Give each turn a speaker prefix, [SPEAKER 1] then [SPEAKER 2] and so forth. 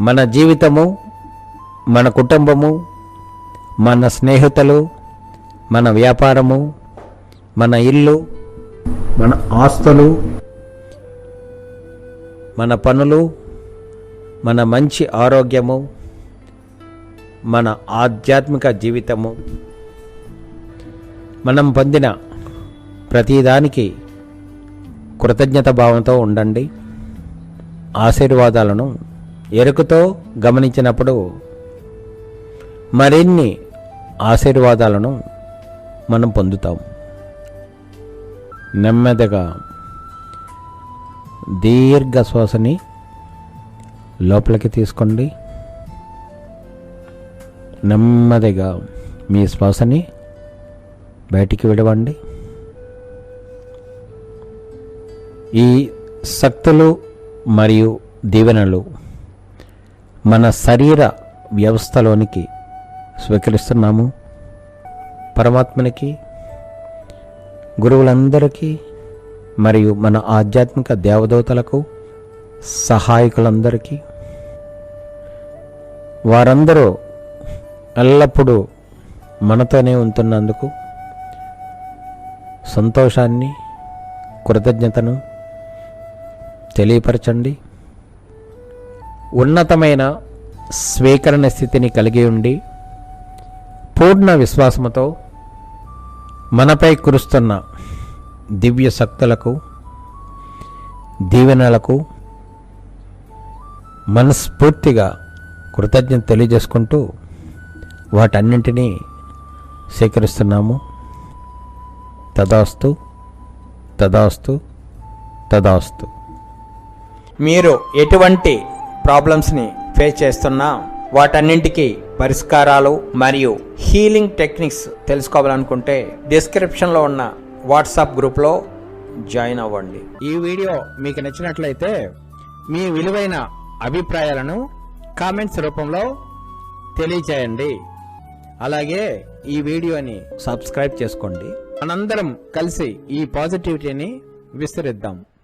[SPEAKER 1] మన జీవితము మన కుటుంబము మన స్నేహితులు మన వ్యాపారము మన ఇల్లు మన ఆస్తులు మన పనులు మన మంచి ఆరోగ్యము మన ఆధ్యాత్మిక జీవితము. మనం పొందిన ప్రతిదానికి కృతజ్ఞత భావంతో ఉండండి. ఆశీర్వాదాలను ఎరుకతో గమనించినప్పుడు మరిన్ని ఆశీర్వాదాలను మనం పొందుతాం. నెమ్మదిగా దీర్ఘ శ్వాసని లోపలికి తీసుకోండి. నెమ్మదిగా మీ శ్వాసని బయటికి విడవండి. ఈ శక్తులు మరియు దీవెనలు మన శరీర వ్యవస్థలోనికి స్వీకరిస్తున్నాము. పరమాత్మనికి గురువులందరికీ మరియు మన ఆధ్యాత్మిక దేవదూతలకు సహాయకులందరికీ వారందరూ ఎల్లప్పుడూ మనతోనే ఉంటున్నందుకు సంతోషాన్ని కృతజ్ఞతను తెలియపరచండి. ఉన్నతమైన స్వీకరణ స్థితిని కలిగి ఉండి పూర్ణ విశ్వాసముతో మనపై కురుస్తున్న దివ్య శక్తులకు దీవెనలకు మనస్ఫూర్తిగా కృతజ్ఞత తెలియజేసుకుంటూ వాటన్నింటినీ స్వీకరిస్తున్నాము. తదాస్తు తదాస్తు తదాస్తు.
[SPEAKER 2] మీరు ఎటువంటి ప్రాబ్లమ్స్ని ఫేస్ చేస్తున్నా వాటన్నింటికి పరిష్కారాలు మరియు హీలింగ్ టెక్నిక్స్ తెలుసుకోవాలనుకుంటే డిస్క్రిప్షన్లో ఉన్న వాట్సాప్ గ్రూప్లో జాయిన్ అవ్వండి.
[SPEAKER 1] ఈ వీడియో మీకు నచ్చినట్లయితే మీ విలువైన అభిప్రాయాలను కామెంట్స్ రూపంలో తెలియచేయండి. అలాగే ఈ వీడియోని సబ్స్క్రైబ్ చేసుకోండి. మనందరం కలిసి ఈ పాజిటివిటీని విస్తరిద్దాం.